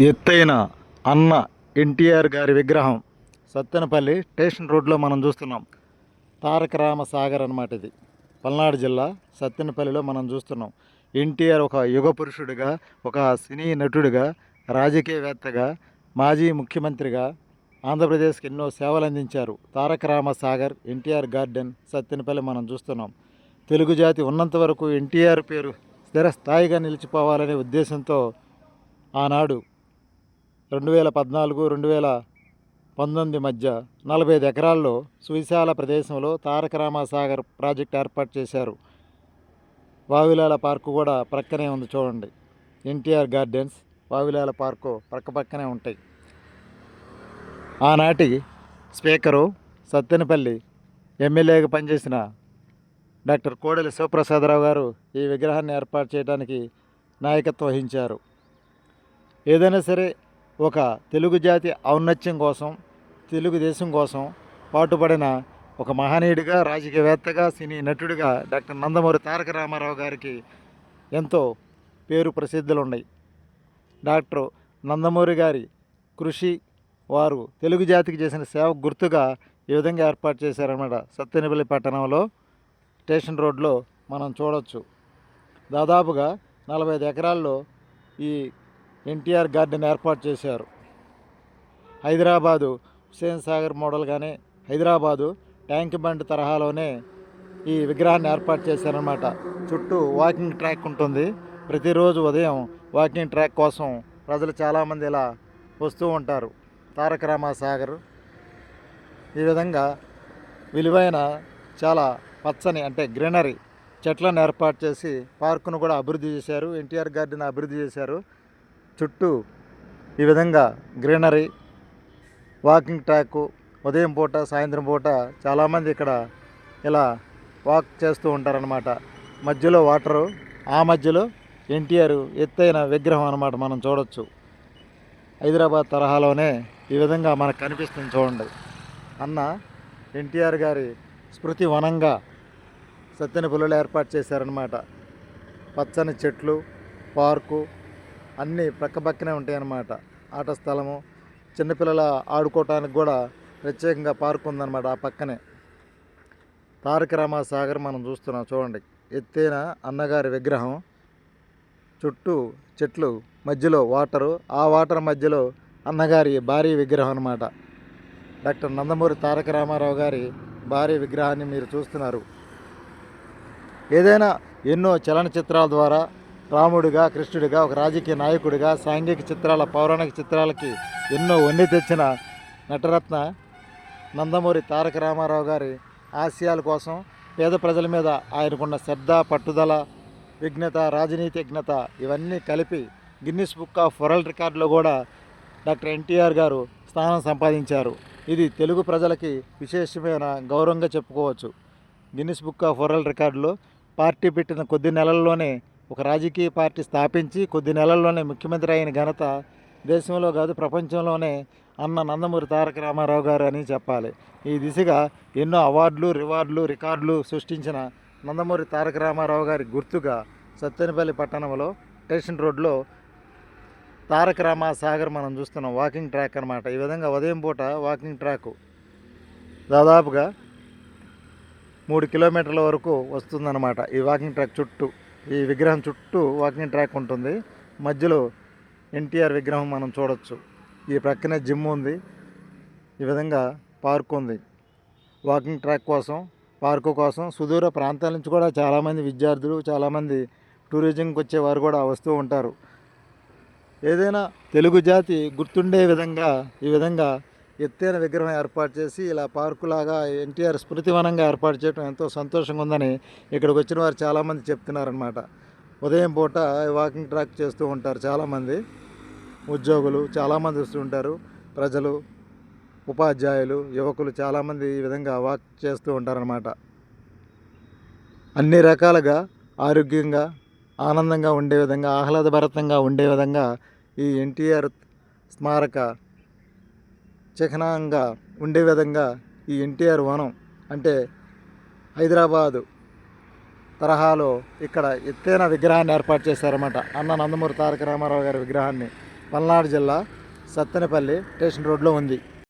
ఎత్తైన అన్న ఎన్టీఆర్ గారి విగ్రహం సత్తెనపల్లి స్టేషన్ రోడ్లో మనం చూస్తున్నాం. తారక రామ సాగర్ అన్నమాట ఇది. పల్నాడు జిల్లా సత్తెనపల్లిలో మనం చూస్తున్నాం. ఎన్టీఆర్ ఒక యుగ పురుషుడిగా ఒక సినీ నటుడిగా రాజకీయవేత్తగా మాజీ ముఖ్యమంత్రిగా ఆంధ్రప్రదేశ్కి ఎన్నో సేవలు అందించారు. తారక రామ సాగర్ ఎన్టీఆర్ గార్డెన్ సత్తెనపల్లి మనం చూస్తున్నాం. తెలుగు జాతి ఉన్నంత వరకు ఎన్టీఆర్ పేరు స్థిర స్థాయిగా నిలిచిపోవాలనే ఉద్దేశంతో ఆనాడు రెండు వేల పద్నాలుగు రెండు వేల పంతొమ్మిది మధ్య నలభై ఐదు ఎకరాల్లో సువిశాల ప్రదేశంలో తారక రామసాగర్ ప్రాజెక్ట్ ఏర్పాటు చేశారు. వావిలాల పార్కు కూడా ప్రక్కనే ఉంది చూడండి. ఎన్టీఆర్ గార్డెన్స్ వావిలాల పార్కు పక్కపక్కనే ఉంటాయి. ఆనాటి స్పీకరు సత్తెనపల్లి ఎమ్మెల్యేగా పనిచేసిన డాక్టర్ కోడెల శివప్రసాదరావు గారు ఈ విగ్రహాన్ని ఏర్పాటు చేయడానికి నాయకత్వం వహించారు. ఏదైనా సరే ఒక తెలుగు జాతి ఔన్నత్యం కోసం తెలుగుదేశం కోసం పాటుపడిన ఒక మహనీయుడిగా రాజకీయవేత్తగా సినీ నటుడిగా డాక్టర్ నందమూరి తారక రామారావు గారికి ఎంతో పేరు ప్రసిద్ధులు ఉన్నాయి. డాక్టర్ నందమూరి గారి కృషి వారు తెలుగు జాతికి చేసిన సేవ గుర్తుగా ఈ విధంగా ఏర్పాటు చేశారన్నమాట. సత్తెనపల్లి పట్టణంలో స్టేషన్ రోడ్లో మనం చూడొచ్చు. దాదాపుగా నలభై ఐదు ఎకరాల్లో ఈ ఎన్టీఆర్ గార్డెన్ ఏర్పాటు చేశారు. హైదరాబాదు హుసేన్ సాగర్ మోడల్గానే హైదరాబాదు ట్యాంక్ బండ్ తరహాలోనే ఈ విగ్రహాన్ని ఏర్పాటు చేశారనమాట చుట్టూ వాకింగ్ ట్రాక్ ఉంటుంది. ప్రతిరోజు ఉదయం వాకింగ్ ట్రాక్ కోసం ప్రజలు చాలామంది ఇలా వస్తూ ఉంటారు. తారక రామ సాగర్ ఈ విధంగా విలువైన చాలా పచ్చని అంటే గ్రీనరీ చెట్లను ఏర్పాటు చేసి పార్కును కూడా అభివృద్ధి చేశారు. ఎన్టీఆర్ గార్డెన్ అభివృద్ధి చేశారు. చుట్టూ ఈ విధంగా గ్రీనరీ వాకింగ్ ట్రాక్ ఉదయం పూట సాయంత్రం పూట చాలామంది ఇక్కడ ఇలా వాక్ చేస్తూ ఉంటారనమాట మధ్యలో వాటరు ఆ మధ్యలో ఎన్టీఆర్ ఎత్తైన విగ్రహం అనమాట మనం చూడొచ్చు. హైదరాబాద్ తరహాలోనే ఈ విధంగా మనకు కనిపిస్తుంది చూడండి. అన్న ఎన్టీఆర్ గారి స్మృతి వనంగా సత్తెనపల్లిలో ఏర్పాటు చేశారనమాట పచ్చని చెట్లు పార్కు అన్నీ పక్కపక్కనే ఉంటాయి ఉంటాయన్నమాట. ఆట స్థలము చిన్నపిల్లల ఆడుకోవటానికి కూడా ప్రత్యేకంగా పార్క్ ఉందన్నమాట ఆ పక్కనే. తారక రామసాగర్ మనం చూస్తున్నాం చూడండి. ఎత్తైన అన్నగారి విగ్రహం. చుట్టూ చెట్లు మధ్యలో వాటరు. ఆ వాటర్ మధ్యలో అన్నగారి భారీ విగ్రహం అనమాట డాక్టర్ నందమూరి తారక రామారావు గారి భారీ విగ్రహాన్ని మీరు చూస్తున్నారు. ఏదైనా ఎన్నో చలనచిత్రాల ద్వారా రాముడిగా కృష్ణుడిగా ఒక రాజకీయ నాయకుడిగా సాంఘిక చిత్రాల పౌరాణిక చిత్రాలకి ఎన్నో వండి తెచ్చిన నటరత్న నందమూరి తారక రామారావు గారి ఆశయాల కోసం పేద ప్రజల మీద ఆయనకున్న శ్రద్ధ పట్టుదల విఘ్నత రాజనీతిజ్ఞత ఇవన్నీ కలిపి గిన్నిస్ బుక్ ఆఫ్ వరల్డ్ రికార్డులో కూడా డాక్టర్ ఎన్టీఆర్ గారు స్థానం సంపాదించారు. ఇది తెలుగు ప్రజలకి విశేషమైన గౌరవంగా చెప్పుకోవచ్చు. గిన్నిస్ బుక్ ఆఫ్ వరల్డ్ రికార్డులో పార్టీ పెట్టిన కొద్ది నెలల్లోనే ఒక రాజకీయ పార్టీ స్థాపించి కొద్ది నెలల్లోనే ముఖ్యమంత్రి అయిన ఘనత దేశంలో కాదు ప్రపంచంలోనే అన్న నందమూరి తారక రామారావు గారు అని చెప్పాలి. ఈ దిశగా ఎన్నో అవార్డులు రివార్డులు రికార్డులు సృష్టించిన నందమూరి తారక రామారావు గారి గుర్తుగా సత్తెనపల్లి పట్టణంలో స్టేషన్ రోడ్లో తారక రామ సాగర్ మనం చూస్తున్నాం వాకింగ్ ట్రాక్ అనమాట ఈ విధంగా ఉదయం పూట వాకింగ్ ట్రాక్ దాదాపుగా మూడు కిలోమీటర్ల వరకు వస్తుందన్నమాట ఈ వాకింగ్ ట్రాక్ చుట్టూ. ఈ విగ్రహం చుట్టూ వాకింగ్ ట్రాక్ ఉంటుంది. మధ్యలో ఎన్టీఆర్ విగ్రహం మనం చూడొచ్చు. ఈ ప్రక్కనే జిమ్ ఉంది. ఈ విధంగా పార్క్ ఉంది. వాకింగ్ ట్రాక్ కోసం పార్కు కోసం సుదూర ప్రాంతాల నుంచి కూడా చాలామంది విద్యార్థులు చాలామంది టూరిజంకి వచ్చేవారు కూడా వస్తూ ఉంటారు. ఏదైనా తెలుగు జాతి గుర్తుండే విధంగా ఈ విధంగా ఎత్తైన విగ్రహం ఏర్పాటు చేసి ఇలా పార్కులాగా ఎన్టీఆర్ స్మృతివనంగా ఏర్పాటు చేయడం ఎంతో సంతోషంగా ఉందని ఇక్కడికి వచ్చిన వారు చాలామంది చెప్తున్నారనమాట ఉదయం పూట వాకింగ్ ట్రాక్ చేస్తూ ఉంటారు చాలామంది. ఉద్యోగులు చాలామంది వస్తూ ఉంటారు. ప్రజలు ఉపాధ్యాయులు యువకులు చాలామంది ఈ విధంగా వాక్ చేస్తూ ఉంటారనమాట అన్ని రకాలుగా ఆరోగ్యంగా ఆనందంగా ఉండే విధంగా ఆహ్లాదభరితంగా ఉండే విధంగా ఈ ఎన్టీఆర్ స్మారక చిహ్నంగా ఉండే విధంగా ఈ ఎన్టీఆర్ వనం అంటే హైదరాబాదు తరహాలో ఇక్కడ ఎత్తైన విగ్రహాన్ని ఏర్పాటు చేశారన్నమాట. అన్న నందమూరి తారక రామారావు గారి విగ్రహాన్ని పల్నాడు జిల్లా సత్తెనపల్లి స్టేషన్ రోడ్లో ఉంది.